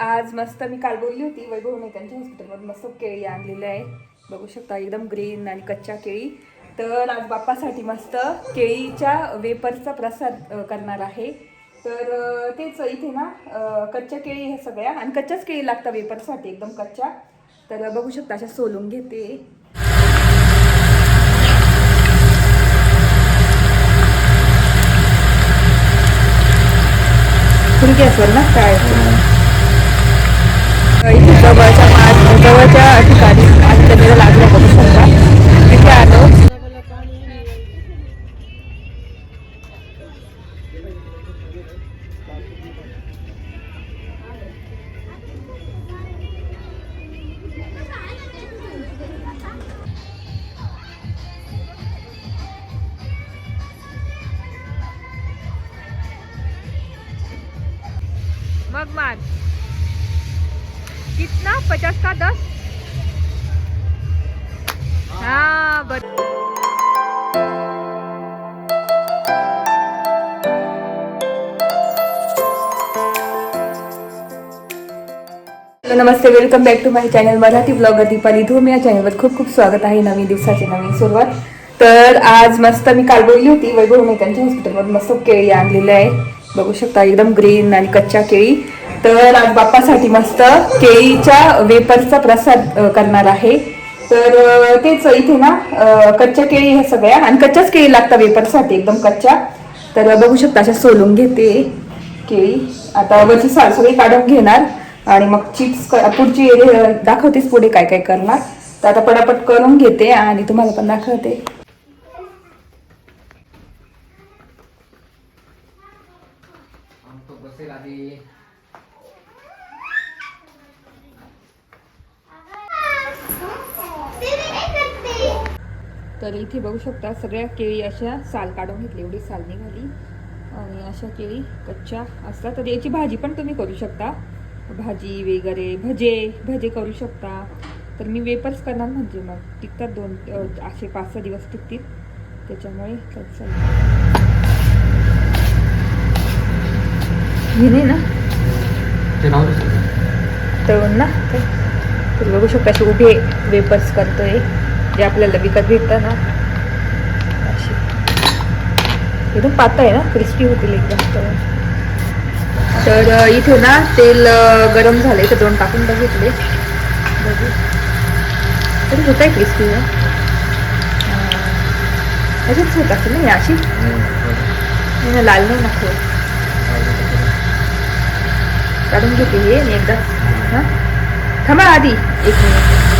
आज मस्त मी काल बोलली होती वैभव त्यांच्या हॉस्पिटलमध्ये मस्त केळी आणलेली आहे. बघू शकता एकदम ग्रीन आणि कच्च्या केळी. तर आज बाप्पासाठी मस्त केळीच्या वेपरचा प्रसाद करणार आहे. तर तेच इथे ना कच्च्या केळी ह्या सगळ्या आणि कच्च्याच केळी लागतात वेपरसाठी एकदम कच्च्या. तर बघू शकता अशा सोलून घेते. फुल गॅसवर ना काय? pessoa já कितना पचास का दस? हाँ नमस्ते welcome back to my channel Marathi blogger Deepali Dhoom. या चॅनलवर खूप खूप स्वागत आहे नवीन दिवसाची नवीन सुरुवात. तर आज मस्त मी काल बोलली होती वैभव त्यांच्या हॉस्पिटलमध्ये मस्त केळी आणलेली आहे. बघू शकता एकदम ग्रीन आणि कच्च्या केळी. तर आज बाप्पासाठी मस्त केळीच्या वेपर्सचा प्रसाद करणार आहे. तर तेच इथे ना कच्च्या केळी ह्या सगळ्या आणि कच्च्याच केळी लागतात वेपर्ससाठी एकदम कच्च्या. तर बघू शकता अशा सोलून घेते केळी. आता वरची साल सगळी काढून घेणार आणि मग चिप्स पुढची दाखवतेच पुढे काय काय करणार. तर आता पटापट करून घेते आणि तुम्हाला पण दाखवते. तर इथे बघू शकता सगळ्या केळी अशा साल काढून घेतली एवढी साल निघाली. आणि अशा केळी कच्च्या असतात. तर याची भाजी पण तुम्ही करू शकता. भाजी वगैरे भजे भजे करू शकता. तर मी वेपर्स करणार म्हणजे मग टिकतात दोन असे पाच सहा दिवस टिकतील. त्याच्यामुळे नाही ना. तळून ना? तर बघू शकता असे उभे वेपर्स करतोय. जे आपल्याला विकत भेटतं ना. अशी एकदम पातळ आहे ना क्रिस्पी होतील एकदम तर इथे ना तेल गरम झाले तर दोन टाकून बघितले. बघू. तरी होत आहे क्रिस्पी अशीच होत असेल ना अशी? ना, लाल नाही नको काढून घेते हे एकदा. हां? थांबा आधी एक मिनिट.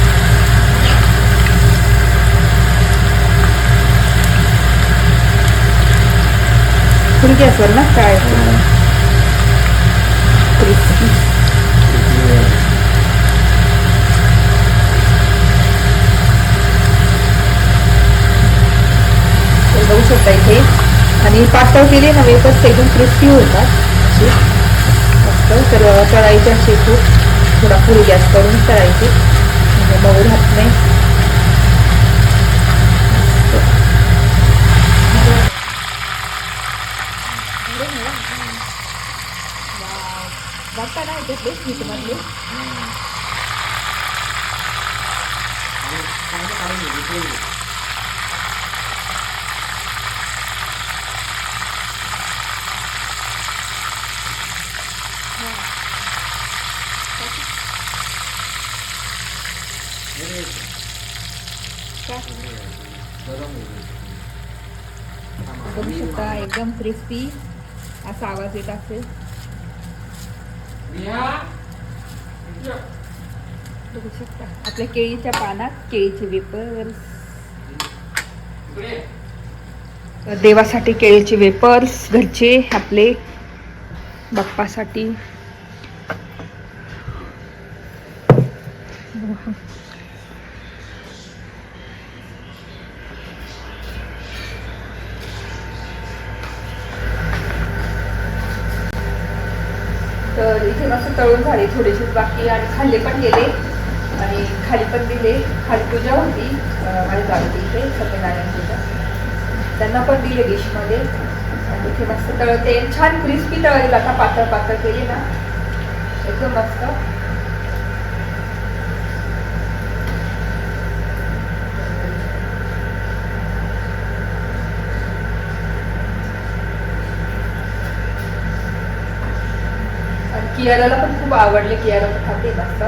फुल असेल ना काय क्रिस्पी बघू शकता इथे आणि पातळ केले ना वेपर्स एकदम क्रिस्पी होतात मस्त तर तळायचे असे खूप थोडा फुल गॅस करून तळायचे म्हणजे मऊ राहत नाही बघता ना घेतले स्वीटमधले आणि चांगलं काढून घे, इकडे ये. इकडे ये. गरम होईल. थांबा. बघू शकता एकदम क्रिस्पी असा आवाज येत असेल रिया. बघू शकता आपल्या केळीच्या पानात केळीचे वेपर्स देवासाठी केळीचे वेपर्स घरचे आपले बाप्पासाठी. तर इथून मस्त तळून झाले थोडेसेच बाकी आणि खाल्ले पण गेले. आणि खाली पण दिले. खाली पूजा होती आणि माझ्या गावी इथे सत्यनारायण पूजा. त्यांना पण दिले डिशमध्ये. आणि इथे मस्त तळते. छान क्रिस्पी तळलेला आता पातळ पातळ केली ना. एकदम मस्त आणि कियाराला पण खूप आवडले कियारा पण खाते मस्त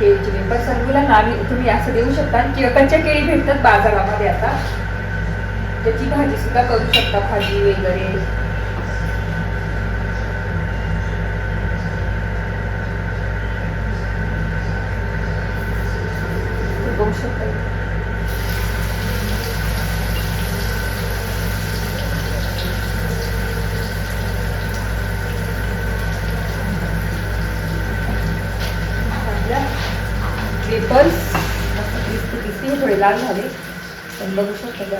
केळीची वेपर सर्व मुलांना आम्ही तुम्ही असं देऊ शकता. किंवा कच्च्या केळी भेटतात बाजारामध्ये आता. त्याची भाजी सुद्धा करू शकता भाजी वगैरे ते बघू शकता वेपर्स मस्त क्रिस्पी क्रिस्पी हे थोडे लाल झाले. पण बघू शकता ते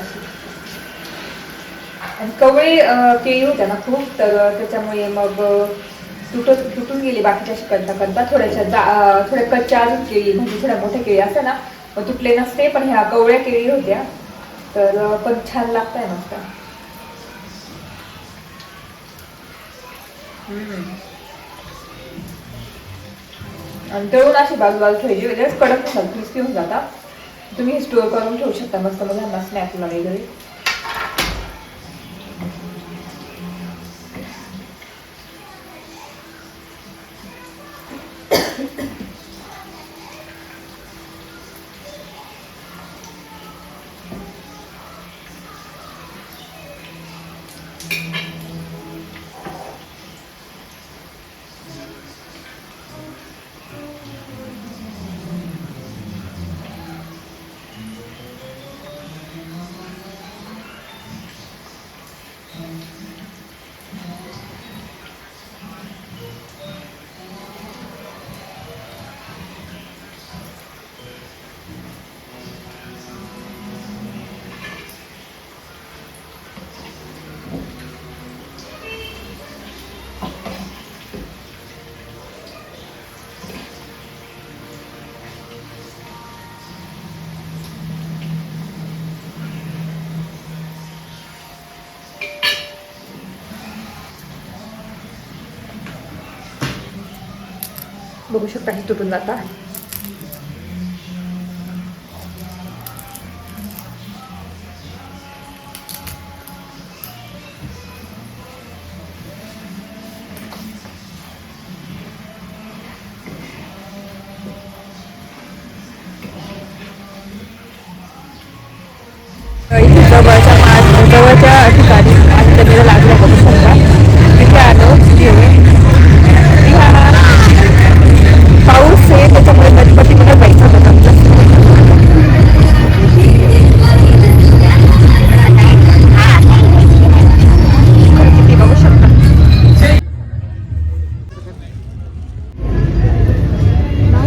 आणि कवळी केळी होत्या ना खूप तर त्याच्यामुळे मग तुटत तुटून गेली बाकीच्या अशी करता करता थोड्याशा जा थोड्या कच्च्या अजून केळी म्हणजे थोड्या मोठ्या केळी असतात ना मग तुटले नसते पण ह्या कवळ्या केळी होत्या. तर पण छान लागत आहे मस्त हम्म. आणि तळून अशी बाजू बाजू ठेवायची म्हणजे कडक होतात क्रिस्पी होऊन जातात. तुम्ही स्टोअर करून ठेवू शकता. मस्त मुलांना स्नॅक्सला वगैरे. बघू शकता हे तुटून जाता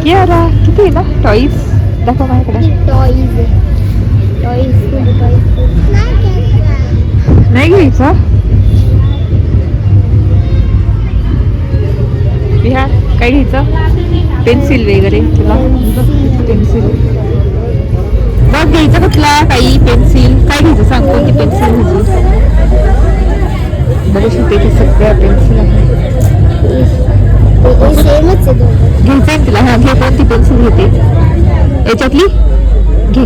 यारा किती आहे ना टॉईज दाखव माझ्याकडे टॉईज टॉईज नाही घ्यायचं विहार काय घ्यायचं पेन्सिल वगैरे तुला पेन्सिल बघ घ्यायचं कुठला काही पेन्सिल काय घ्यायचं सांग कोणती पेन्सिल घ्यायची बघू शकते इथे सगळ्या पेन्सिल आहे हा घे कोणती पेन्सिल घेते. याच्यातली? घे.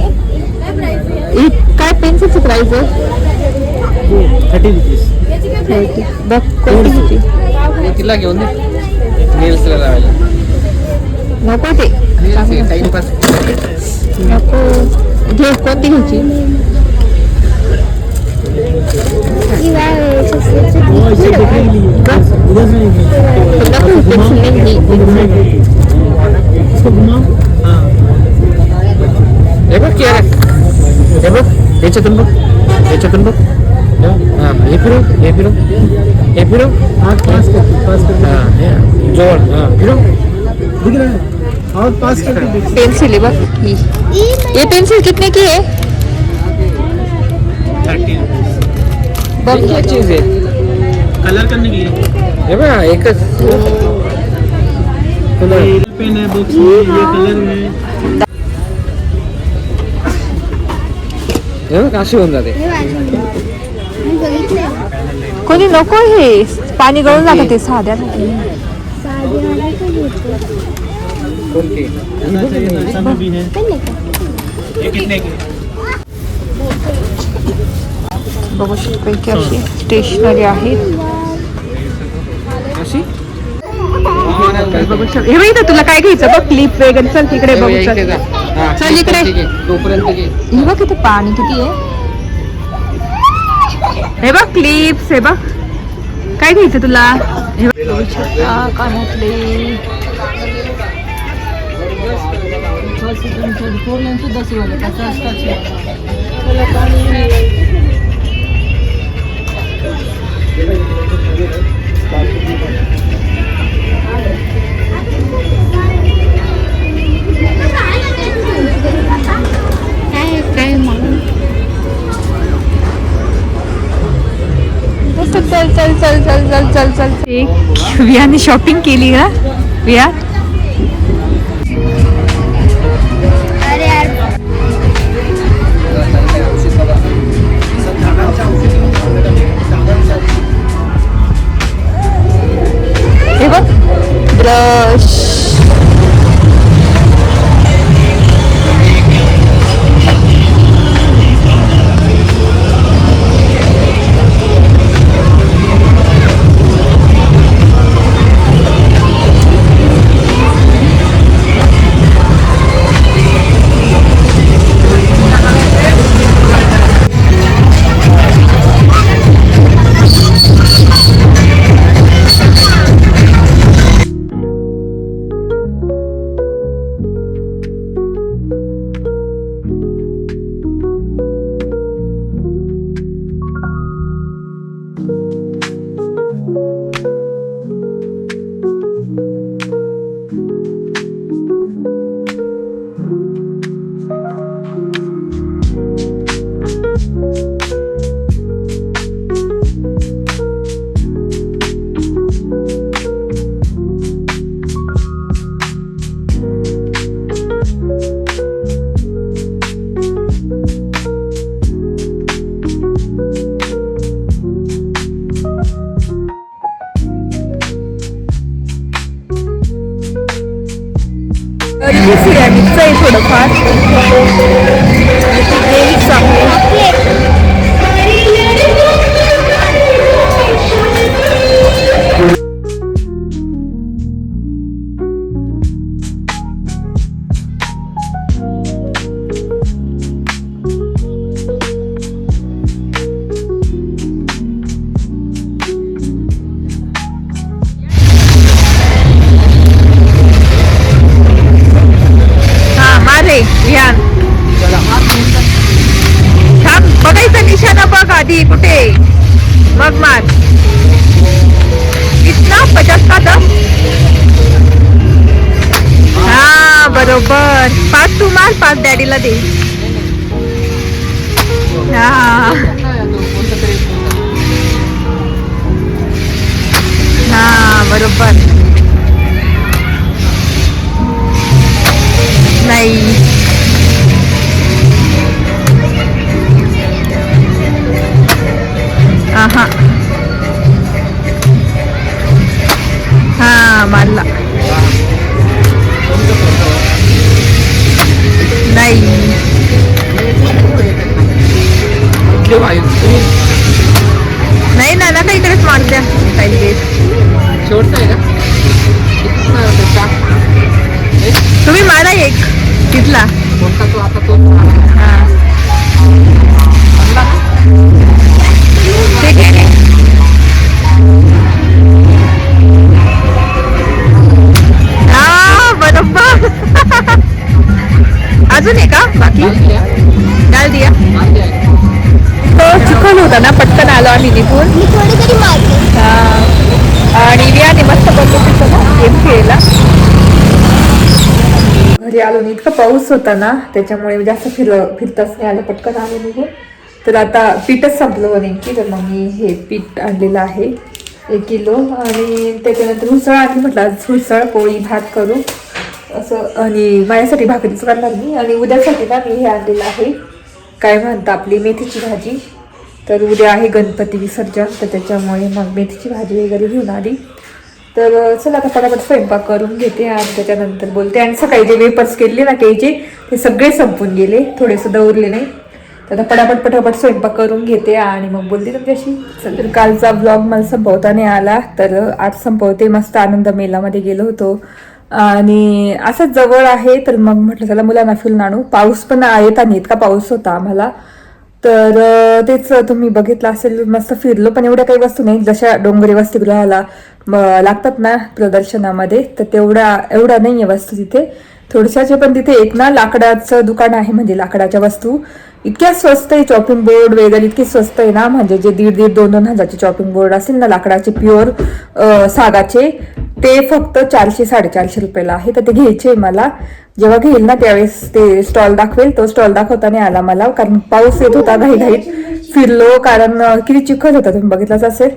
ही काय पेन्सिलचं प्राईज आहे? थर्टी रुपीज थर्टी बघ कोणती घ्यायची तिला घेऊन दे. नेल्सला लावायला. नको ते. नको. घे कोणती घ्यायची? सुस्याचं नको पेन्सिल नाही घे हे बघ की अरे हे बघ याच्यातून बघ याच्यातून बघ हा हे फिरव हे फिरव हे फिरव हाथ पास करके पास करके हा हे जोड हा फिरव दिख रहा है। हाथ पास करके देखिए पेन्सिल है। बघ ही ये पेंसिल कितने की है? थर्टी बघ क्या चीज आहे कलर करने के लिए। हे बघ एकच कलर ये पेन है बॉक्स में ये कलर में। बघ अशी होऊन जाते कोणी नको हे. पाणी गळून जातं ते साध्या बघू शकतो की अशी स्टेशनरी आहे. अशी? बघू शकतो हे माहिती तुला काय घ्यायचं? बघ क्लिप वगैरे. चल तिकडे बघू शकतो चल. हा, इकडे. हे बघ इथे पाणी किती आहे. हे बघ क्लिप्स हे बघ. काय घ्यायचं तुला? हे बघ. कानातले. काय चल चल चल. चल एक वियाने शॉपिंग केली ना विया हे बघ. ब्रश. सोयाबीनचं आहे थोडंफार. ते चांगले बर पाच तू मार पाच डॅडीला दे. हा. हा बरोबर. कुठले बाहेर. नाही ना ना इकडेच मारल्या काही शेवट आहे का? तुम्ही मारा एक. तिथला. ठीक आहे. बरोबर. अजून आहे का बाकी? डाल दिया. होता ना पटकन आलो आम्ही निघून. आणि वियाने मस्त बघतो ना गेम खेळला घरी आलो आणि इतका पाऊस होता ना त्याच्यामुळे जास्त फिर फिरताच नाही आलं पटकन आलो निघून. तर आता पीठच संपलं नेमकी तर मग मी हे पीठ आणलेलं आहे एक किलो. आणि त्याच्यानंतर उसळ आणली म्हटलं आज उसळ पोळी भात करू. असं आणि माझ्यासाठी भाकरीच करणार मी. आणि उद्यासाठी ना मी हे आणलेलं आहे. काय म्हणता आपली मेथीची भाजी? तर उद्या आहे गणपती विसर्जन तर त्याच्यामुळे मग मेथीची भाजी वगैरे घेऊन आली. तर चला आता फटाफट स्वयंपाक करून घेते आणि त्याच्यानंतर बोलते. आणि सकाळी जे वेपर्स केले ना केचे ते सगळे संपून गेले. थोडेसं दौरले उरले नाही. तर आता पटापट पटापट स्वयंपाक करून घेते आणि मग बोलते तुमच्याशी. चल, तर कालचा ब्लॉग मला संपवता नाही आला. तर आज संपवते. मस्त आनंद मेलामध्ये गेलो होतो. आणि असंच जवळ आहे तर मग म्हटलं चला मुलांना फिरून आणू. पाऊस पण येताना इतका पाऊस होता आम्हाला. तर तेच तुम्ही बघितलं असेल मस्त फिरलो पण एवढ्या काही वस्तू नाही. जशा डोंगरी वसतिगृहाला लागतात ना प्रदर्शनामध्ये तर तेवढा एवढा नाही आहे वस्तू तिथे. थोडशाचे पण तिथे एक ना लाकडाचं दुकान आहे म्हणजे लाकडाच्या वस्तू. इतक्या स्वस्त आहे चॉपिंग बोर्ड वगैरे इतके स्वस्त आहे ना? म्हणजे जे दीड दीड दोन दोन हजारचे चॉपिंग बोर्ड असेल ना लाकडाचे प्युअर सागाचे ते फक्त चारशे साडेचारशे रुपयाला आहे. तर ते घ्यायचे मला. जेव्हा घेईल ना त्यावेळेस ते स्टॉल दाखवेल. तो स्टॉल दाखवता नाही आला मला कारण पाऊस येत होता घाईघाईत. फिरलो कारण किती चिखल होता तुम्ही बघितलाच असेल.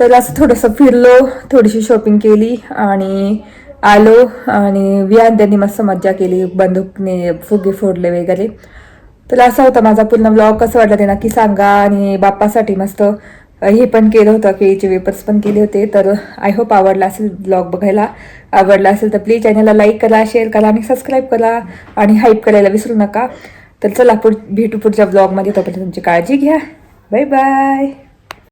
तर असं थोडंसं फिरलो थोडीशी शॉपिंग केली आणि आलो. आणि विहान त्यांनी मस्त मज्जा केली बंदूकने फुगे फोडले वगैरे. तर असा होता माझा पूर्ण ब्लॉग कसं वाटलं ते नक्की सांगा आणि बाप्पासाठी मस्त हे पण केलं होतं केळीचे वेपर्स पण केले होते. तर आय होप आवडला असेल ब्लॉग बघायला. आवडला असेल तर प्लीज चॅनलला लाईक करा शेअर करा आणि सबस्क्राईब करा आणि हाईप करायला विसरू नका. तर चला पुढ भेटू पुढच्या ब्लॉगमध्ये तोपर्यंत तुमची काळजी घ्या. Bye bye